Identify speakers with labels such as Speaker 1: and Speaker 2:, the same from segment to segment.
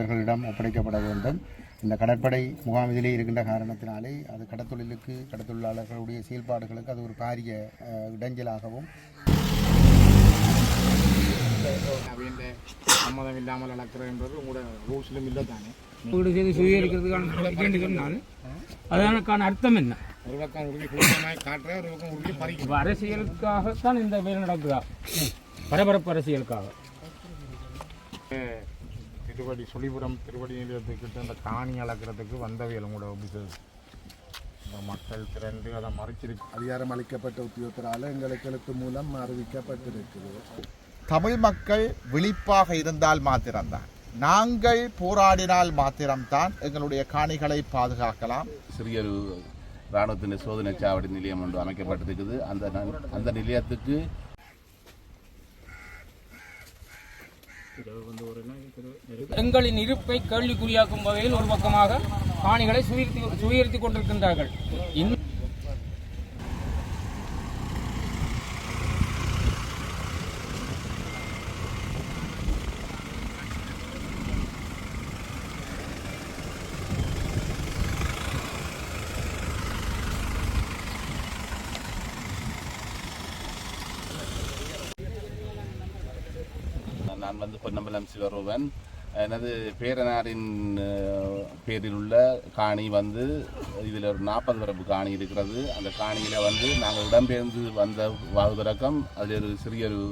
Speaker 1: அவர்களிடம் ஒப்படைக்கப்பட வேண்டும். இந்த கடற்படை முகாம் இதிலே இருக்கின்ற காரணத்தினாலே அது கடத்தொழிலுக்கு கடத்தொழிலாளர்களுடைய செயல்பாடுகளுக்கு அது ஒரு பாரிய அஹ், இடைஞ்சலாகவும்
Speaker 2: சம்மதம் இல்லாமல் அளக்கிறது என்பது உங்களோட ரூல்ஸ்லும் இல்லை தானே
Speaker 3: வீடு செய்து நடவடிக்கை சொன்னால் அதற்கான அர்த்தம் என்ன?
Speaker 2: ஒரு பக்கம் உறுதி பூர்வமாய் காட்டுற ஒரு பக்கம் உறுதி பறிக்கும்
Speaker 3: அரசியலுக்காகத்தான் இந்த வேலை நடக்குதா? பரபரப்பு அரசியலுக்காக.
Speaker 2: திருவடி சுழிபுரம் திருவடி நிலையத்துக்கிட்ட அந்த காணி அளக்கிறதுக்கு வந்தவையில் உங்களோட ஆஃபீஸர்ஸ் இந்த மக்கள் திரண்டு அதை மறைச்சிருக்கு.
Speaker 4: அதிகாரம் அளிக்கப்பட்ட உத்தியோகத்தரால் எங்களுக்கு எழுத்து மூலம் அறிவிக்கப்பட்டிருக்குது
Speaker 5: தமிழ் மக்கள் விழிப்பாக இருந்தால் மாத்திரம்தான். நாங்கள் போராடினால் மாத்திரம்தான் எங்களுடைய காணிகளை பாதுகாக்கலாம்.
Speaker 6: சிறிய இராணுவத்தின் சோதனை சாவடி நிலையம் ஒன்று அமைக்கப்பட்டிருக்குது. அந்த அந்த நிலையத்துக்கு
Speaker 3: எங்களின் இருப்பை கேள்விக்குறியாக்கும் வகையில் ஒரு பக்கமாக காணிகளை சுயர்த்தி சுவீகரித்துக் கொண்டிருக்கின்றார்கள் இந்த
Speaker 6: நான் வந்து பொன்னம்பலம் எனது பேரனாரின் பேரில் உள்ள காணி வந்து இதில் ஒரு நாற்பது வரப்பு காணி இருக்கிறது. அந்த காணியில் வந்து நாங்கள் இடம்பெயர்ந்து வந்த வாழ்விறக்கம் அதில் ஒரு சிறிய ஒரு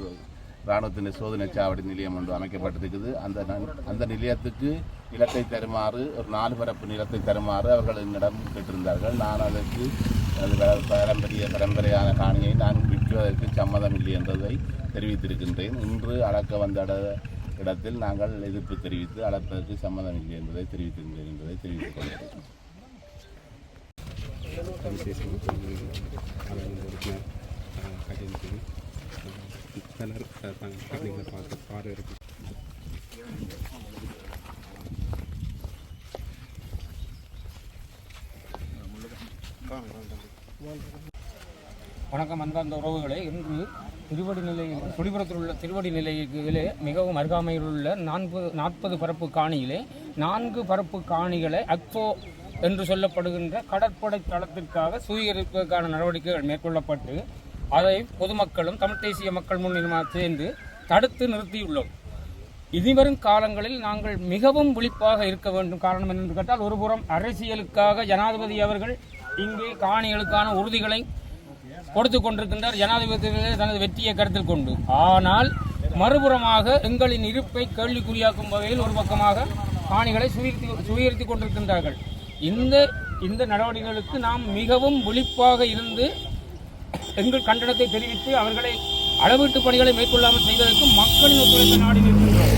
Speaker 6: இராணுவத்தின் சோதனை சாவடி நிலையம் ஒன்று அமைக்கப்பட்டிருக்குது. அந்த அந்த நிலையத்துக்கு நிலத்தை தருமாறு ஒரு நாலு பரப்பு நிலத்தை தருமாறு அவர்கள் என்னிடம் கேட்டிருந்தார்கள். நான் அதற்கு அது பாரம்பரிய பரம்பரையான காணியை நான் விற்குவதற்கு சம்மதம் இல்லை என்பதை தெரிவித்திருக்கின்றேன். இன்று அடக்க வந்த இடத்தில் நாங்கள் எதிர்ப்பு தெரிவித்து அழைப்பதற்கு சம்மதம் இல்லை என்பதை தெரிவித்திருந்தேன் என்பதை தெரிவித்துக் கொள்கிறேன்.
Speaker 3: வணக்கம் அன்பார்ந்த உறவுகளே இன்று திருவடி நிலையில் குடிபுறத்தில் உள்ள திருவடி நிலையிலே மிகவும் அருகாமையில் உள்ள நான்கு நாற்பது பரப்பு காணியிலே நான்கு பரப்பு காணிகளை அக்போ என்று சொல்லப்படுகின்ற கடற்படை தளத்திற்காக சுவீகரிப்பதற்கான நடவடிக்கைகள் மேற்கொள்ளப்பட்டு அதை பொதுமக்களும் தமிழ் தேசிய மக்கள் முன்னிலைமாக சேர்ந்து தடுத்து நிறுத்தியுள்ளோம். இனிவரும் காலங்களில் நாங்கள் மிகவும் விழிப்பாக இருக்க வேண்டும். காரணம் என்னென்று கேட்டால் ஒருபுறம் அரசியலுக்காக ஜனாதிபதி அவர்கள் இங்கே காணிகளுக்கான உறுதிகளை கொடுத்து கொண்டிருக்கின்றார் ஜனாதிபதி தனது வெற்றியை கருத்தில் கொண்டு. ஆனால் மறுபுறமாக எங்களின் இருப்பை கேள்விக்குறியாக்கும் வகையில் ஒரு பக்கமாக காணிகளை சுயர்த்தி சுவீகரித்துக் கொண்டிருக்கின்றார்கள். இந்த இந்த நடவடிக்கைகளுக்கு நாம் மிகவும் விழிப்பாக இருந்து எங்கள் கண்டனத்தை தெரிவித்து அவர்களை அளவீட்டு பணிகளை மேற்கொள்ளாமல் செய்வதற்கு மக்களின் ஒத்துழைப்பு நாடி நிற்கின்றோம்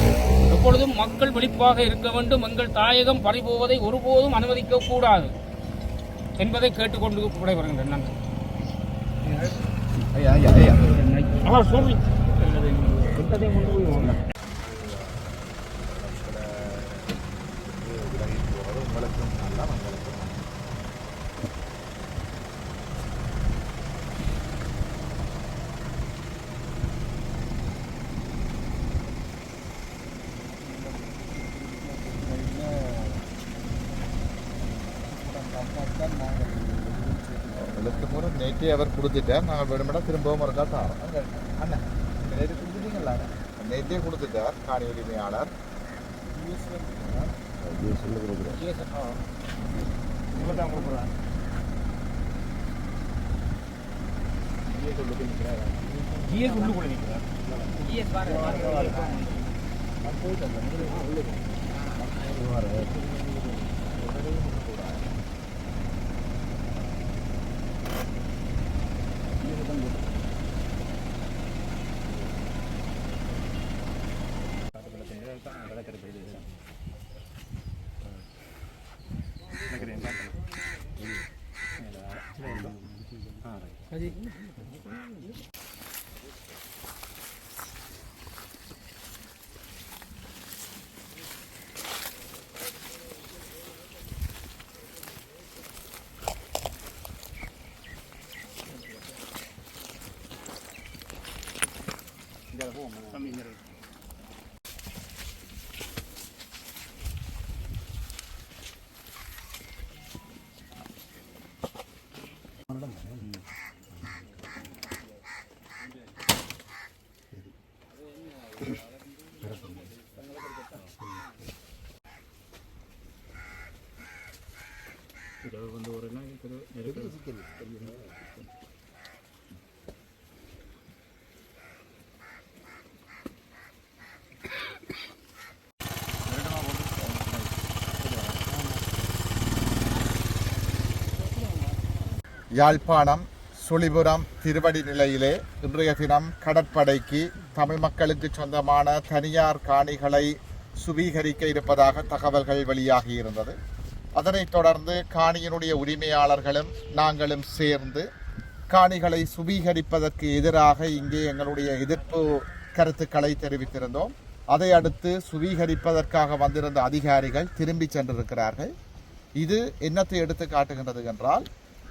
Speaker 3: எப்பொழுதும் மக்கள் விழிப்பாக இருக்க வேண்டும். எங்கள் தாயகம் பறிபோவதை ஒருபோதும் அனுமதிக்க கூடாது என்பதை கேட்டுக்கொண்டு விடைபெறுகின்றேன் நன்றி. அவர் சொல்லி
Speaker 5: எழுத்து மூலம் கட்டி அவர் கொடுத்துட்டார் நாங்கள் வேணுமெண்டா திரும்பவும் ஒரு கால் தாரோம் அண்ணா நேற்று கொடுத்துட்டீங்களா நேற்றே கொடுத்துட்டார் காணி உரிமையாளர்
Speaker 3: ஜிஎஸ் உள்ளுக்குள்ள நிற்கிறார்
Speaker 2: Thôi đi.
Speaker 5: யாழ்ப்பாணம் சுழிபுரம் திருவடி நிலையிலே இன்றைய தினம் கடற்படைக்கு தமிழ் மக்களுக்கு சொந்தமான தனியார் காணிகளை சுவீகரிக்க இருப்பதாக தகவல்கள் வெளியாகி இருந்தது. அதனைத் தொடர்ந்து காணியினுடைய உரிமையாளர்களும் நாங்களும் சேர்ந்து காணிகளை சுவீகரிப்பதற்கு எதிராக இங்கே எங்களுடைய எதிர்ப்பு கருத்துக்களை தெரிவித்திருந்தோம். அதை அடுத்து சுவீகரிப்பதற்காக வந்திருந்த அதிகாரிகள் திரும்பி சென்றிருக்கிறார்கள். இது என்னத்தை எடுத்து காட்டுகின்றது என்றால்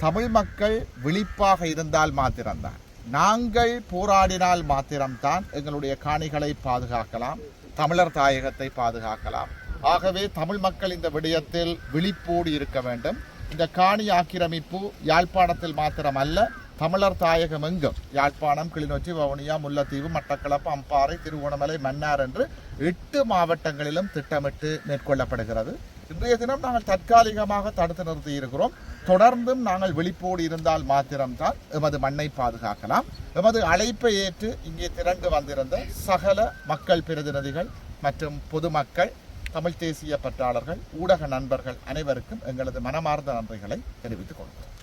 Speaker 5: தமிழ் மக்கள் விழிப்பாக இருந்தால் மாத்திரம்தான். நாங்கள் போராடினால் மாத்திரம்தான் எங்களுடைய காணிகளை பாதுகாக்கலாம் தமிழர் தாயகத்தை பாதுகாக்கலாம். ஆகவே தமிழ் மக்கள் இந்த விடயத்தில் விழிப்போடு இருக்க வேண்டும். இந்த காணி ஆக்கிரமிப்பு யாழ்ப்பாணத்தில் மாத்திரமல்ல தமிழர் தாயகம் எங்கும்? யாழ்ப்பாணம் கிளிநொச்சி வவுனியா முல்லைத்தீவு மட்டக்களப்பு அம்பாறை திருவோணமலை மன்னார் என்று எட்டு மாவட்டங்களிலும் திட்டமிட்டு மேற்கொள்ளப்படுகிறது. இன்றைய தினம் நாங்கள் தற்காலிகமாக தடுத்து நிறுத்தி இருக்கிறோம். தொடர்ந்தும் நாங்கள் விழிப்போடு இருந்தால் மாத்திரம்தான் எமது மண்ணை பாதுகாக்கலாம். எமது அழைப்பை ஏற்று இங்கே திரண்டு வந்திருந்த சகல மக்கள் பிரதிநிதிகள் மற்றும் பொதுமக்கள் தமிழ் தேசிய பற்றாளர்கள் ஊடக நண்பர்கள் அனைவருக்கும் எங்களது மனமார்ந்த நன்றிகளை தெரிவித்துக் கொள்கிறோம்.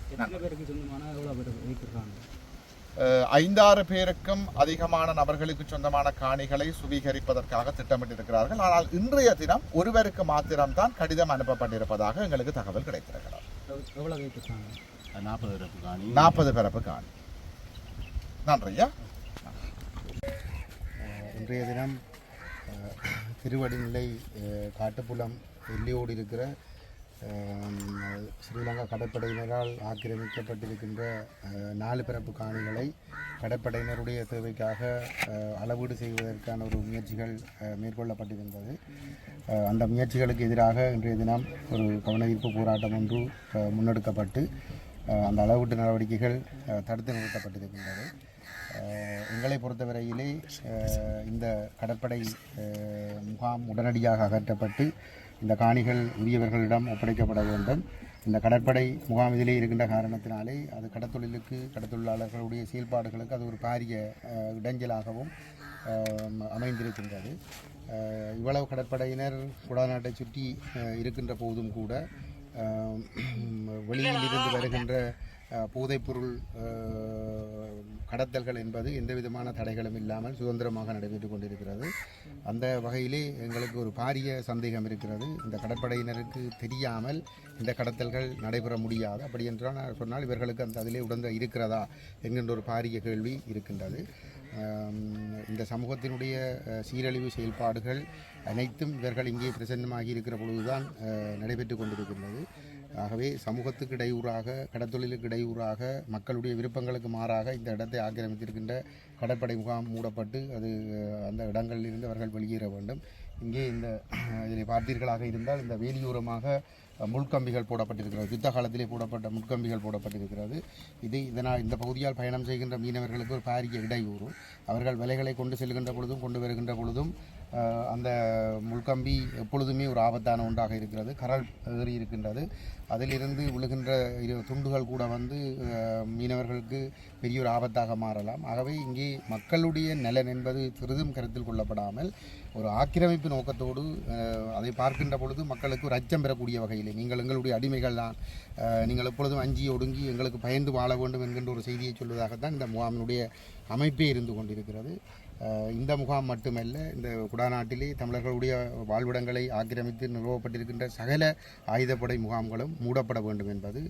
Speaker 5: ஐந்தாறு பேருக்கும் அதிகமான நபர்களுக்கு சொந்தமான காணிகளை சுவீகரிப்பதற்காக திட்டமிட்டிருக்கிறார்கள். ஆனால் இன்றைய தினம் ஒருவருக்கு மாத்திரம்தான் கடிதம் அனுப்பப்பட்டிருப்பதாக எங்களுக்கு தகவல் கிடைத்திருக்கிறது.
Speaker 6: நாற்பது பிறப்பு காணி.
Speaker 5: நாற்பது பிறப்பு காணி. நன்றியா
Speaker 1: இன்றைய தினம் திருவடிநிலை காட்டுப்புலம் எல்லையோடு இருக்கிற ஸ்ரீலங்கா கடற்படையினரால் ஆக்கிரமிக்கப்பட்டிருக்கின்ற நாலு பிறப்பு காணிகளை கடற்படையினருடைய தேவைக்காக அளவீடு செய்வதற்கான ஒரு முயற்சிகள் மேற்கொள்ளப்பட்டிருந்தது. அந்த முயற்சிகளுக்கு எதிராக இன்றைய தினம் ஒரு கவனஈர்ப்பு போராட்டம் ஒன்று முன்னெடுக்கப்பட்டு அந்த அளவீட்டு நடவடிக்கைகள் தடுத்து நிறுத்தப்பட்டிருக்கின்றது. எங்களை பொறுத்தவரையிலே இந்த கடற்படை முகாம் உடனடியாக அகற்றப்பட்டு இந்த காணிகள் உரியவர்களிடம் ஒப்படைக்கப்பட வேண்டும். இந்த கடற்படை முகாமிதிலே இருக்கின்ற காரணத்தினாலே அது கடத்தொழிலுக்கு கடத்தொழிலாளர்களுடைய செயல்பாடுகளுக்கு அது ஒரு பாரிய இடைஞ்சலாகவும் அமைந்திருக்கின்றது. இவ்வளவு கடற்படையினர் குடாநாட்டை சுற்றி இருக்கின்ற போதும் கூட வெளியில் வெளியிலிருந்து வருகின்ற போதைப்பொருள் கடத்தல்கள் என்பது எந்த விதமான தடைகளும் இல்லாமல் சுதந்திரமாக நடைபெற்று கொண்டிருக்கிறது. அந்த வகையிலே எங்களுக்கு ஒரு பாரிய சந்தேகம் இருக்கிறது. இந்த கடற்படையினருக்கு தெரியாமல் இந்த கடத்தல்கள் நடைபெற முடியாது. அப்படி என்றால் சொன்னால் இவர்களுக்கு அந்த அதிலே உடந்த இருக்கிறதா என்கின்ற ஒரு பாரிய கேள்வி இருக்கின்றது. இந்த சமூகத்தினுடைய சீரழிவு செயல்பாடுகள் அனைத்தும் இவர்கள் இங்கே பிரசன்னமாகி இருக்கிற பொழுதுதான் நடைபெற்று கொண்டிருக்கின்றது. ஆகவே சமூகத்துக்கு இடையூறாக கடத்தொழிலுக்கு இடையூறாக மக்களுடைய விருப்பங்களுக்கு மாறாக இந்த இடத்தை ஆக்கிரமித்திருக்கின்ற கடற்படை முகாம் மூடப்பட்டு அது அந்த இடங்களில் இருந்து அவர்கள் வெளியேற வேண்டும். இங்கே இந்த இதில் பார்த்தீர்களாக இருந்தால் இந்த வேலியூரமாக முள்கம்பிகள் போடப்பட்டிருக்கிறது. யுத்த காலத்திலே போடப்பட்ட முட்கம்பிகள் போடப்பட்டிருக்கிறது. இது இதனால் இந்த பகுதியால் பயணம் செய்கின்ற மீனவர்களுக்கு ஒரு பாரிய இடையூறு. அவர்கள் விலைகளை கொண்டு செல்கின்ற பொழுதும் கொண்டு வருகின்ற பொழுதும் அந்த முள்கம்பி எப்பொழுதுமே ஒரு ஆபத்தான ஒன்றாக இருக்கிறது. கரல் ஏறி இருக்கின்றது. அதிலிருந்து விழுகின்ற துண்டுகள் கூட வந்து மீனவர்களுக்கு பெரிய ஒரு ஆபத்தாக மாறலாம். ஆகவே இங்கே மக்களுடைய நலன் என்பது சிறிதும் கருத்தில் கொள்ளப்படாமல் ஒரு ஆக்கிரமிப்பு நோக்கத்தோடு அதை பார்க்கின்ற பொழுது மக்களுக்கு ஒரு அச்சம் பெறக்கூடிய வகையிலே நீங்கள் எங்களுடைய அடிமைகள் தான் நீங்கள் எப்பொழுதும் அஞ்சி ஒடுங்கி எங்களுக்கு பயந்து வாழ வேண்டும் என்கின்ற ஒரு செய்தியை சொல்வதாகத்தான் இந்த முகாமினுடைய அமைப்பே இருந்து கொண்டிருக்கிறது. இந்த முகாம் மட்டுமல்ல இந்த குடாநாட்டிலே தமிழர்களுடைய வாழ்விடங்களை ஆக்கிரமித்து நிறுவப்பட்டிருக்கின்ற சகல ஆயுதப்படை முகாம்களும் மூடப்பட வேண்டும் என்பது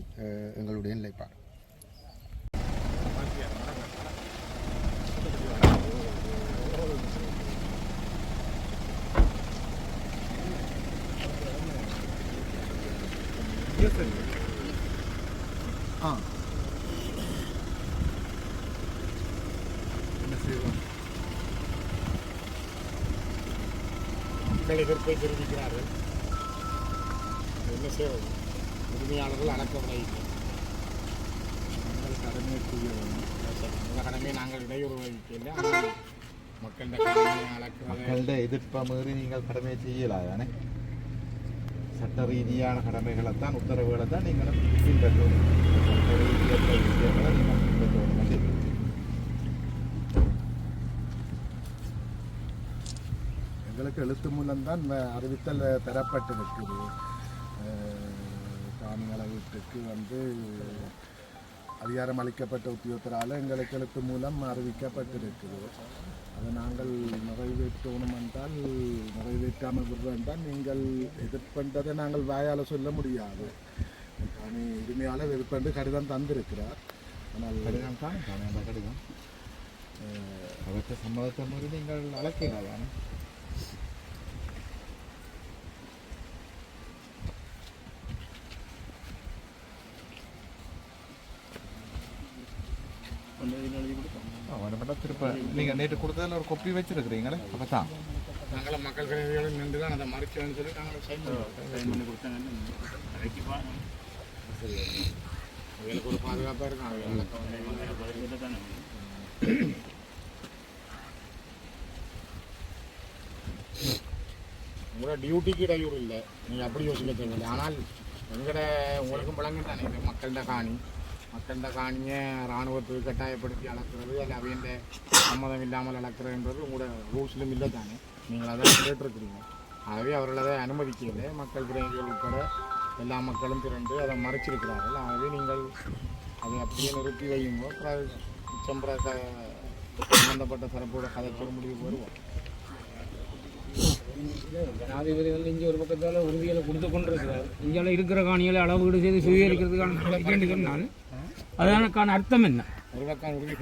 Speaker 1: எங்களுடைய நிலைப்பாடு.
Speaker 2: மக்கள் எதிர்ப்பை தெரிவிக்கிறார்கள். என்ன செய்வது? உரிமையாளர்கள் அடக்கவில்லை
Speaker 4: நாங்கள் கடமை செய்ய வேண்டும்.
Speaker 2: இந்த கடமை நாங்கள் இடையூறு வைக்கல ஆனால் மக்களின் கடமையை
Speaker 5: மக்களுடைய எதிர்ப்பை மீறி நீங்கள் கடமையை செய்யலாதானே சட்ட ரீதியான கடமைகளை தான் உத்தரவுகளை தான் நீங்களும் பின்பற்றணும் சட்ட விஷயங்களை நீங்கள் பின்பற்றணும் வந்து
Speaker 4: எங்களுக்கு எழுத்து மூலம்தான் அறிவித்தல் பெறப்பட்டிருக்குது காணிகள வீட்டுக்கு வந்து அதிகாரம் அளிக்கப்பட்ட உத்தியோகத்தரால் எங்களுக்கு எழுத்து மூலம் அறிவிக்கப்பட்டிருக்குது அதை நாங்கள் நிறைவேற்றணும் என்றால் நிறைவேற்றாமல் விடுறோம் நீங்கள் எதிர்ப்பன்றதை நாங்கள் வாயால் சொல்ல முடியாது. காணி உரிமையாளர் எதிர்ப்பண்டு கடிதம் தந்திருக்கிறார். ஆனால்
Speaker 5: கடிதம் தான் தானே கடிதம். அவற்றை சம்மதத்தை மீறி நீங்கள் அழைக்கலாம் அவனை திருப்ப நீங்கள் நேற்று கொடுத்ததில் ஒரு கொப்பி வச்சிருக்கிறீங்களே அப்போ தான்
Speaker 2: நாங்களும் மக்கள் பிரதிநிதிகளும் நின்று தான் அதை மறைச்சோன்னு சொல்லி நாங்கள் சைன் சைன் பண்ணி கொடுத்தாங்க அவங்களுக்கு ஒரு பாதுகாப்பாக இருக்கும் அவங்களுக்கு உங்களோட டியூட்டிக்கு இடையூறு இல்லை நீங்கள் அப்படி யோசிக்க தேவையில்லை ஆனால் எங்கட உங்களுக்கும் பழங்க தானே மக்கள்கிட்ட காணி மக்கள்கிட்ட காணியை இராணுவத்துக்கு கட்டாயப்படுத்தி அளக்கிறது அல்ல அவையண்ட சம்மதம் இல்லாமல் அளக்கிறதுன்றது உங்களோட ரூல்ஸ்லும் இல்லை தானே. நீங்கள் அதை கேட்டிருக்கிறீங்க. ஆகவே அவர்கள் அதை அனுமதிக்கவில்லை. மக்கள் பிரதிநிதிகள் உட்பட எல்லா மக்களும் திரண்டு அதை மறைச்சிருக்கிறார்கள். ஆகவே நீங்கள் அதை அப்படியே நிறுத்தி வையும்போது அப்புறம் மிச்சம் பிற க- சம்பந்தப்பட்ட தரப்போட கதைச்சொல் முடிவுக்கு வருவோம்
Speaker 3: ஜனாதிபதி வந்து இங்கே ஒரு பக்கத்தால் உறுதிகளை கொடுத்து கொண்டிருக்கிறார். இங்கே இருக்கிற காணிகளை அளவீடு செய்து சுவீகரிக்கிறதுக்கான நடவடிக்கை சொன்னால் அதற்கான அர்த்தம் என்ன?
Speaker 2: ஒரு பக்கம் உறுதி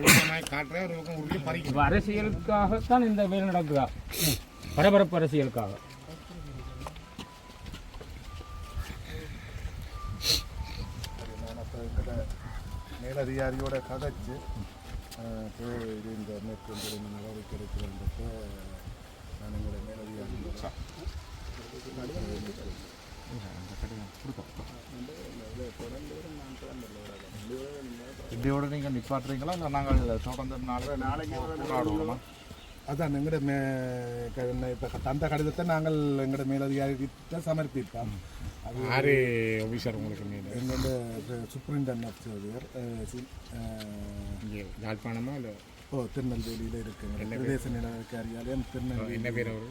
Speaker 2: காட்டுறேன் ஒரு பக்கம் உறுதி
Speaker 3: அரசியலுக்காகத்தான் இந்த வேலை நடக்குதா? பரபரப்பு அரசியலுக்காக.
Speaker 4: நான் மேலதிகாரியோட கதைச்சு இது இந்த மேற்கொண்டு நடவடிக்கை எடுக்கிறப்ப நான் எங்களோட மேலதிகாரியோட
Speaker 5: இப்படியோட நீங்கள் நிப்பாட்டுறீங்களா? இல்லை நாங்கள் தொடர்ந்து நாள் நாளைக்கு போராடுவோமா
Speaker 4: அதான் எங்களோட மே இப்போ தந்த கடிதத்தை நாங்கள் எங்களோட மேலதிகாரிகிட்ட சமர்ப்பிப்போம். அது
Speaker 2: ஆறு ஆஃபீஸர் உங்களுக்கு
Speaker 4: எங்களோட அஹ்,
Speaker 2: இங்கே யாழ்ப்பாணமா இல்லை?
Speaker 4: ஓ திருநெல்வேலியில் இருக்குங்க பிரதேச நில காரியாலயம் திருநெல்வேலி.
Speaker 2: என்ன பேர் அவர்?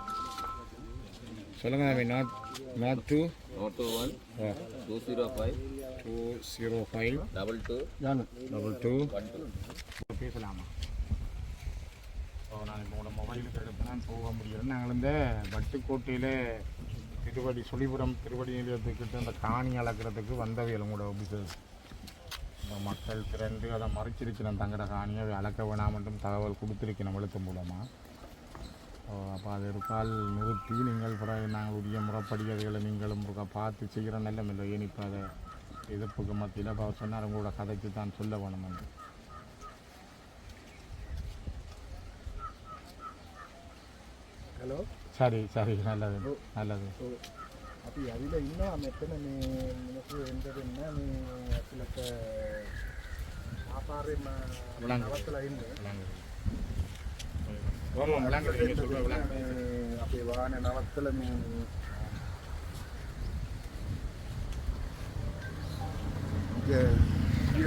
Speaker 2: தான் சொல்லுங்க தம்பி note note to
Speaker 7: note one two zero five
Speaker 2: two zero five
Speaker 7: double two
Speaker 2: double two
Speaker 7: one two
Speaker 2: பேசலாமா? ஸோ நான் இப்போ உங்களோட மொபைலுக்கு எடுப்பேன் போக முடியும் நாங்கள் இந்த வட்டுக்கோட்டையில் திருவடி சுழிபுரம் திருவடி நிலையத்துக்கிட்ட அந்த காணி அளக்கிறதுக்கு வந்தவையில் உங்களோட ஆஃபீஸர்ஸ் இந்த மக்கள் திரண்டு அதை மறைச்சிருக்கிறேன் தங்கட காணியை அளக்க வேணாமட்டும் தகவல் கொடுத்துருக்கணும் எழுத்து மூலமாக அப்போ அது இருக்கால் நிறுத்தி நீங்கள் பிறகு நாங்கள் உரிய முறைப்படி அதுகளை நீங்களும் பார்த்து செய்கிற நல்லம் இல்லை ஏன் இப்போ அதை எதிர்ப்புக்கு மத்தியில் இப்போ அவர் சொன்னார் உங்களோட கதைக்கு தான் சொல்ல வேணும் என்று.
Speaker 4: ஹலோ?
Speaker 2: சரி சரி நல்லது நல்லது.
Speaker 4: அப்படி அதில் இன்னும் எத்தனை நீ எந்தது என்ன? நீ சாப்பாடு
Speaker 2: விளங்கு.
Speaker 4: நவத்தில் ஐந்து அப்படி வான நவத்தில்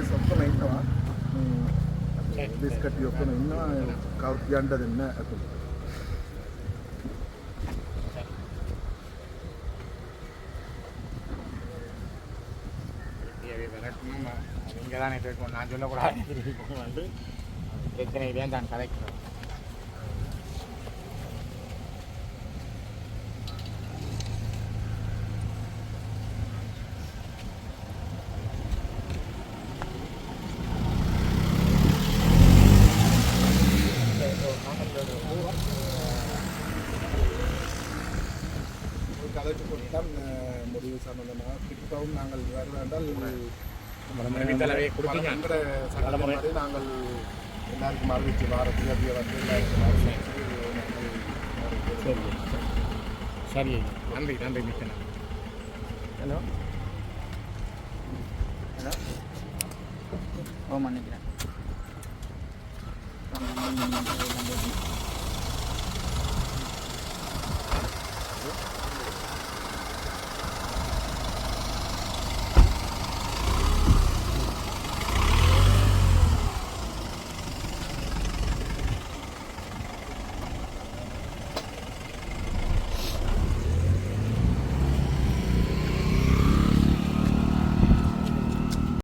Speaker 4: సొక్కలు అవుతావా బిస్కెట్ యొక్క నిన్న కవర్కి అంట
Speaker 2: తిన్న అసలు இங்கே தான் நான் சொல்லக்கூடாது. பிரச்சனை இல்லையான்னு தான்
Speaker 4: கதைக்கிறேன் திருப்பவும் நாங்கள் வருவதால் சட்டப்படி நாங்கள் எல்லாருக்கும் அறிவிச்சு வார தேதியை வந்து எல்லாருக்கும்
Speaker 2: சரி. நன்றி நன்றி மிக்க நன்றி.
Speaker 8: ஹலோ. ஹலோ. ஓ மன்னிக்கிறேன்.